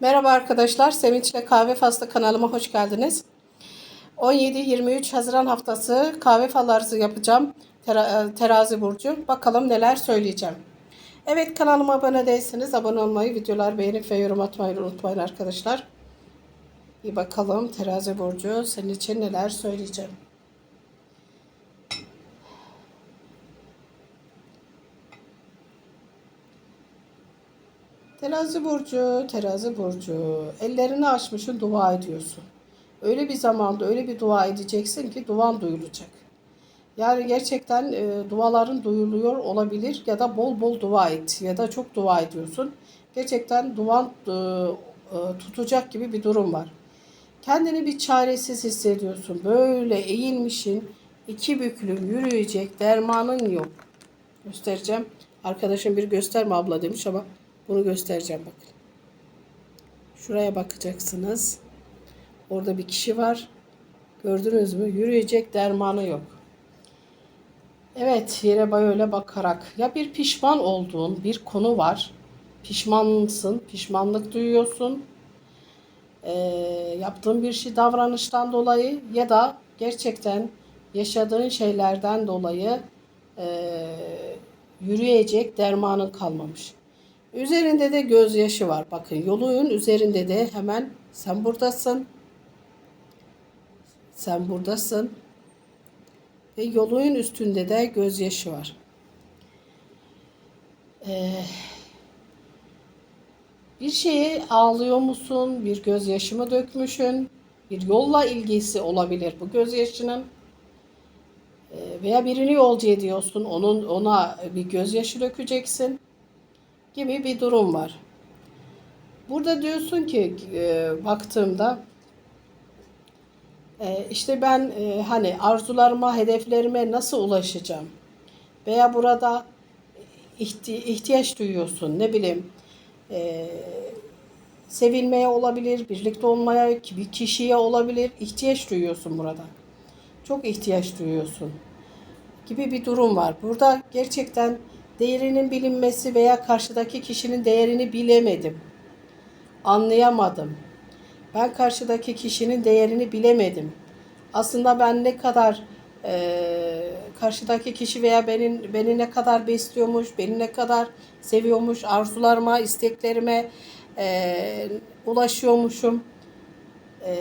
Merhaba arkadaşlar, Sevinç'le Kahve Faslı kanalıma hoş geldiniz. 17-23 Haziran haftası kahve fallarızı yapacağım. Tera- terazi burcu. Bakalım neler söyleyeceğim. Evet kanalıma abone değilseniz abone olmayı, videolar beğenip ve yorum atmayı unutmayın arkadaşlar. Bir bakalım terazi burcu senin için neler söyleyeceğim. Terazi burcu, terazi burcu. Ellerini açmışsın, dua ediyorsun. Öyle bir zamanda öyle bir dua edeceksin ki duan duyulacak. Yani gerçekten e, duaların duyuluyor olabilir ya da bol bol dua et ya da çok dua ediyorsun. Gerçekten duan e, e, tutacak gibi bir durum var. Kendini bir çaresiz hissediyorsun. Böyle eğilmişin, iki büklüm yürüyecek dermanın yok. Göstereceğim. Arkadaşım bir gösterme abla demiş ama bunu göstereceğim bakın. Şuraya bakacaksınız. Orada bir kişi var. Gördünüz mü? Yürüyecek dermanı yok. Evet, yere böyle bakarak ya bir pişman olduğun bir konu var. Pişmansın, pişmanlık duyuyorsun. Ee, yaptığın bir şey davranıştan dolayı ya da gerçekten yaşadığın şeylerden dolayı e, yürüyecek dermanın kalmamış. Üzerinde de gözyaşı var. Bakın yolun üzerinde de hemen sen buradasın. Sen buradasın. Ve yolun üstünde de gözyaşı var. Ee, bir şeye ağlıyor musun? Bir gözyaşı mı dökmüşsün? Bir yolla ilgisi olabilir bu gözyaşının. Ee, veya birini yolcu ediyorsun. Onun ona bir gözyaşı dökeceksin gibi bir durum var. Burada diyorsun ki e, baktığımda e, işte ben e, hani arzularıma, hedeflerime nasıl ulaşacağım? Veya burada ihti- ihtiyaç duyuyorsun ne bileyim e, sevilmeye olabilir, birlikte olmaya, bir kişiye olabilir. ihtiyaç duyuyorsun burada. Çok ihtiyaç duyuyorsun gibi bir durum var. Burada gerçekten değerinin bilinmesi veya karşıdaki kişinin değerini bilemedim. Anlayamadım. Ben karşıdaki kişinin değerini bilemedim. Aslında ben ne kadar e, karşıdaki kişi veya beni, beni ne kadar besliyormuş, beni ne kadar seviyormuş, arzularıma, isteklerime e, ulaşıyormuşum. E,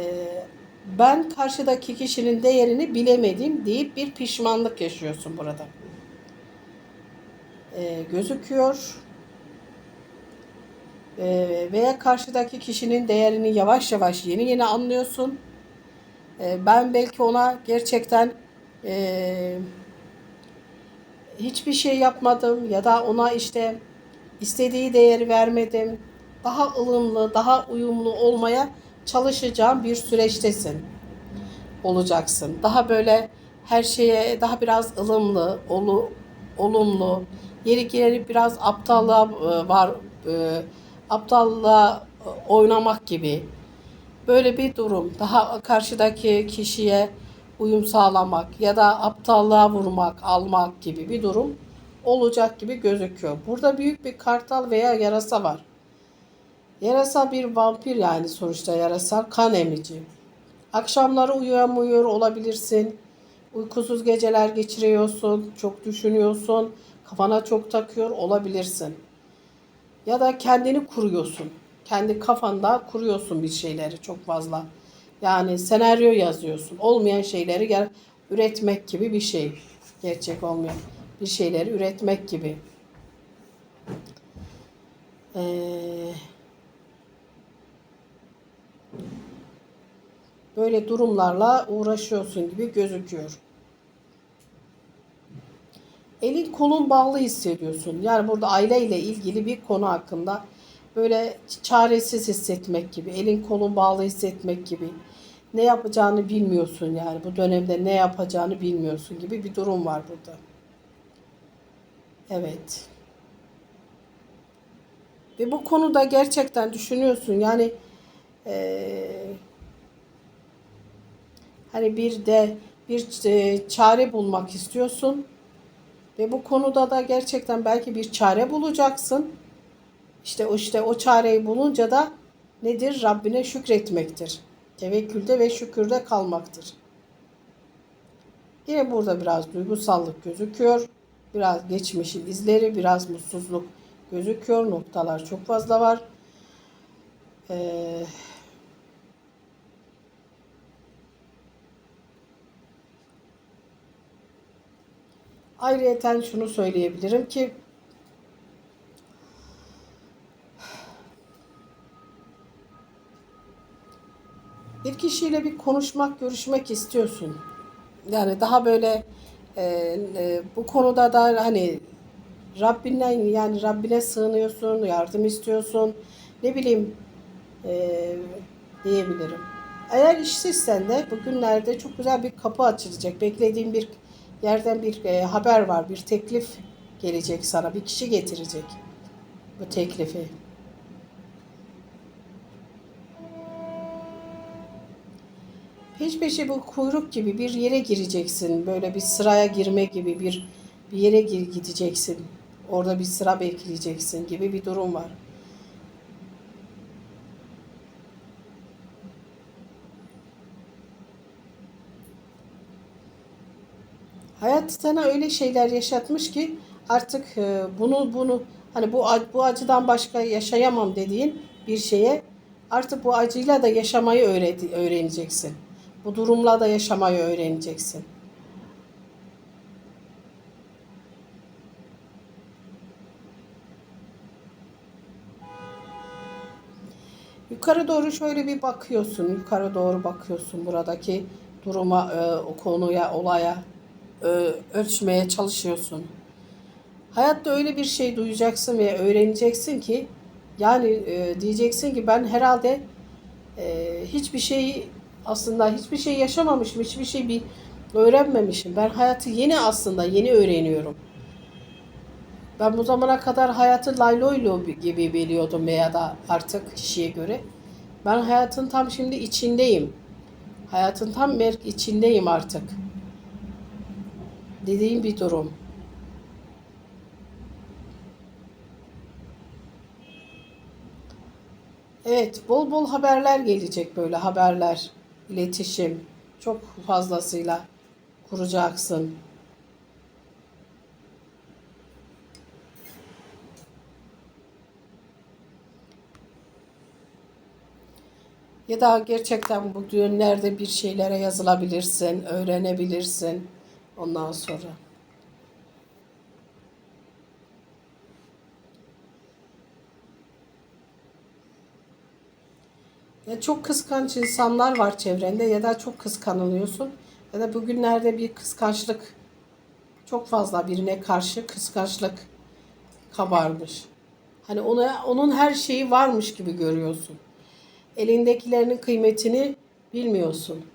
ben karşıdaki kişinin değerini bilemedim deyip bir pişmanlık yaşıyorsun burada e, gözüküyor. E, veya karşıdaki kişinin değerini yavaş yavaş yeni yeni anlıyorsun. E, ben belki ona gerçekten e, hiçbir şey yapmadım ya da ona işte istediği değeri vermedim. Daha ılımlı, daha uyumlu olmaya çalışacağım bir süreçtesin. Olacaksın. Daha böyle her şeye daha biraz ılımlı, olu, olumlu, yeri gelip biraz aptallığa e, var e, aptallığa e, oynamak gibi böyle bir durum. Daha karşıdaki kişiye uyum sağlamak ya da aptallığa vurmak, almak gibi bir durum olacak gibi gözüküyor. Burada büyük bir kartal veya yarasa var. Yarasa bir vampir yani sonuçta yarasa kan emici. Akşamları uyuyamıyor olabilirsin. Uykusuz geceler geçiriyorsun, çok düşünüyorsun, kafana çok takıyor olabilirsin. Ya da kendini kuruyorsun. Kendi kafanda kuruyorsun bir şeyleri çok fazla. Yani senaryo yazıyorsun. Olmayan şeyleri üretmek gibi bir şey. Gerçek olmayan bir şeyleri üretmek gibi. Ee, böyle durumlarla uğraşıyorsun gibi gözüküyor. Elin kolun bağlı hissediyorsun. Yani burada aileyle ilgili bir konu hakkında böyle çaresiz hissetmek gibi, elin kolun bağlı hissetmek gibi. Ne yapacağını bilmiyorsun yani bu dönemde ne yapacağını bilmiyorsun gibi bir durum var burada. Evet. Ve bu konuda gerçekten düşünüyorsun yani eee hani bir de bir e, çare bulmak istiyorsun ve bu konuda da gerçekten belki bir çare bulacaksın. İşte o işte o çareyi bulunca da nedir? Rabbine şükretmektir. Tevekkülde ve şükürde kalmaktır. Yine burada biraz duygusallık gözüküyor. Biraz geçmişin izleri, biraz mutsuzluk gözüküyor. Noktalar çok fazla var. Ee, ayrıyeten şunu söyleyebilirim ki bir kişiyle bir konuşmak, görüşmek istiyorsun. Yani daha böyle e, e, bu konuda da hani Rabbinden yani Rabbine sığınıyorsun, yardım istiyorsun. Ne bileyim e, diyebilirim. Eğer işsizsen de bugünlerde çok güzel bir kapı açılacak. Beklediğin bir yerden bir e, haber var, bir teklif gelecek sana. Bir kişi getirecek bu teklifi. Peş peşe bu kuyruk gibi bir yere gireceksin. Böyle bir sıraya girme gibi bir bir yere gir gideceksin. Orada bir sıra bekleyeceksin gibi bir durum var. Hayat sana öyle şeyler yaşatmış ki artık e, bunu bunu hani bu bu acıdan başka yaşayamam dediğin bir şeye artık bu acıyla da yaşamayı öğreneceksin. Bu durumla da yaşamayı öğreneceksin. Yukarı doğru şöyle bir bakıyorsun. Yukarı doğru bakıyorsun buradaki duruma, e, o konuya, olaya ölçmeye çalışıyorsun. Hayatta öyle bir şey duyacaksın ve öğreneceksin ki yani e, diyeceksin ki ben herhalde e, hiçbir şey aslında hiçbir şey yaşamamışım, hiçbir şey bir öğrenmemişim. Ben hayatı yeni aslında yeni öğreniyorum. Ben bu zamana kadar hayatı layloylo gibi biliyordum veya da artık kişiye göre. Ben hayatın tam şimdi içindeyim. Hayatın tam merk içindeyim artık. Dediğim bir durum. Evet, bol bol haberler gelecek böyle haberler, iletişim çok fazlasıyla kuracaksın. Ya da gerçekten bu düğünlerde bir şeylere yazılabilirsin, öğrenebilirsin ondan sonra. Ya çok kıskanç insanlar var çevrende ya da çok kıskanılıyorsun ya da bugünlerde bir kıskançlık çok fazla birine karşı kıskançlık kabarmış. Hani ona onun her şeyi varmış gibi görüyorsun. Elindekilerinin kıymetini bilmiyorsun.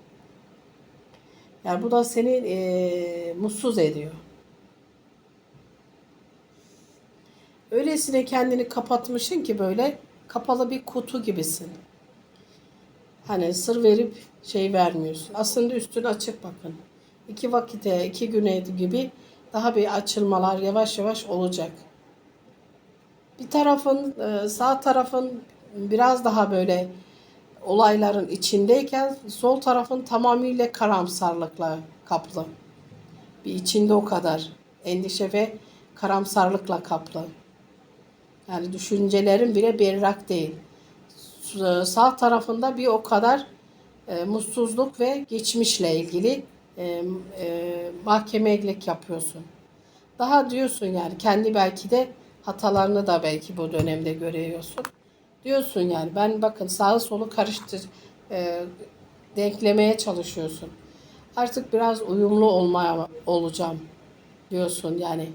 Yani bu da seni eee, mutsuz ediyor. Öylesine kendini kapatmışsın ki böyle kapalı bir kutu gibisin. Hani sır verip şey vermiyorsun. Aslında üstün açık bakın. İki vakite, iki güne gibi daha bir açılmalar yavaş yavaş olacak. Bir tarafın, e, sağ tarafın biraz daha böyle olayların içindeyken sol tarafın tamamıyla karamsarlıkla kaplı. Bir içinde o kadar endişe ve karamsarlıkla kaplı. Yani düşüncelerin bile berrak değil. Sağ tarafında bir o kadar e, mutsuzluk ve geçmişle ilgili e, e, mahkemelik yapıyorsun. Daha diyorsun yani kendi belki de hatalarını da belki bu dönemde görüyorsun. Diyorsun yani ben bakın sağı solu karıştır e, denklemeye çalışıyorsun. Artık biraz uyumlu olmaya olacağım diyorsun yani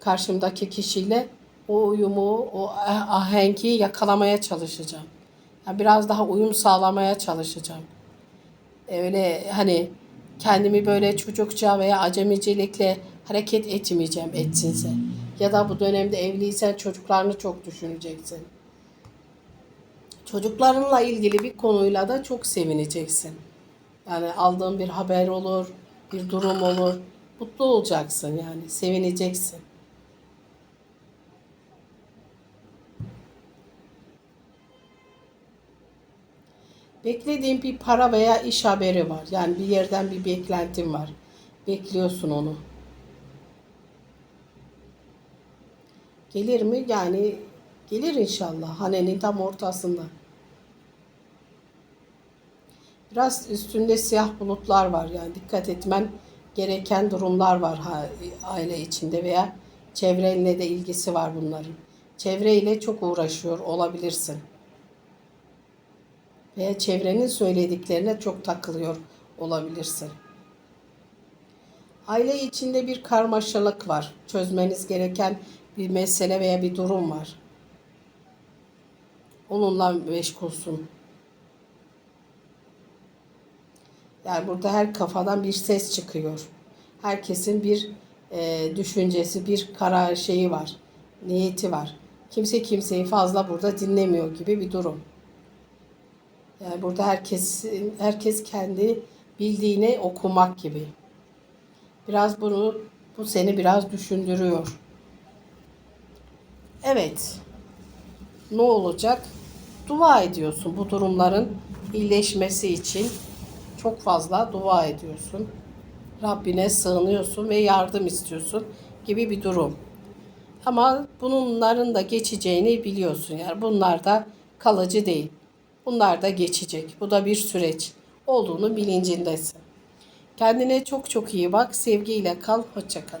karşımdaki kişiyle o uyumu, o ah- ahengi yakalamaya çalışacağım. Yani biraz daha uyum sağlamaya çalışacağım. Öyle hani kendimi böyle çocukça veya acemicilikle hareket etmeyeceğim etsinse. Ya da bu dönemde evliysen çocuklarını çok düşüneceksin. Çocuklarınla ilgili bir konuyla da çok sevineceksin. Yani aldığın bir haber olur, bir durum olur. Mutlu olacaksın yani, sevineceksin. Beklediğin bir para veya iş haberi var. Yani bir yerden bir beklentin var. Bekliyorsun onu. Gelir mi? Yani gelir inşallah. Hanenin tam ortasında. Biraz üstünde siyah bulutlar var. Yani dikkat etmen gereken durumlar var aile içinde veya çevrenle de ilgisi var bunların. Çevreyle çok uğraşıyor olabilirsin. Veya çevrenin söylediklerine çok takılıyor olabilirsin. Aile içinde bir karmaşalık var. Çözmeniz gereken bir mesele veya bir durum var. Onunla meşgulsün. Yani burada her kafadan bir ses çıkıyor. Herkesin bir e, düşüncesi, bir karar şeyi var. Niyeti var. Kimse kimseyi fazla burada dinlemiyor gibi bir durum. Yani burada herkes herkes kendi bildiğini okumak gibi. Biraz bunu bu seni biraz düşündürüyor. Evet. Ne olacak? Dua ediyorsun bu durumların iyileşmesi için. Çok fazla dua ediyorsun. Rabbine sığınıyorsun ve yardım istiyorsun gibi bir durum. Ama bunların da geçeceğini biliyorsun. Yani bunlar da kalıcı değil. Bunlar da geçecek. Bu da bir süreç olduğunu bilincindesin. Kendine çok çok iyi bak. Sevgiyle kal. Hoşça kal.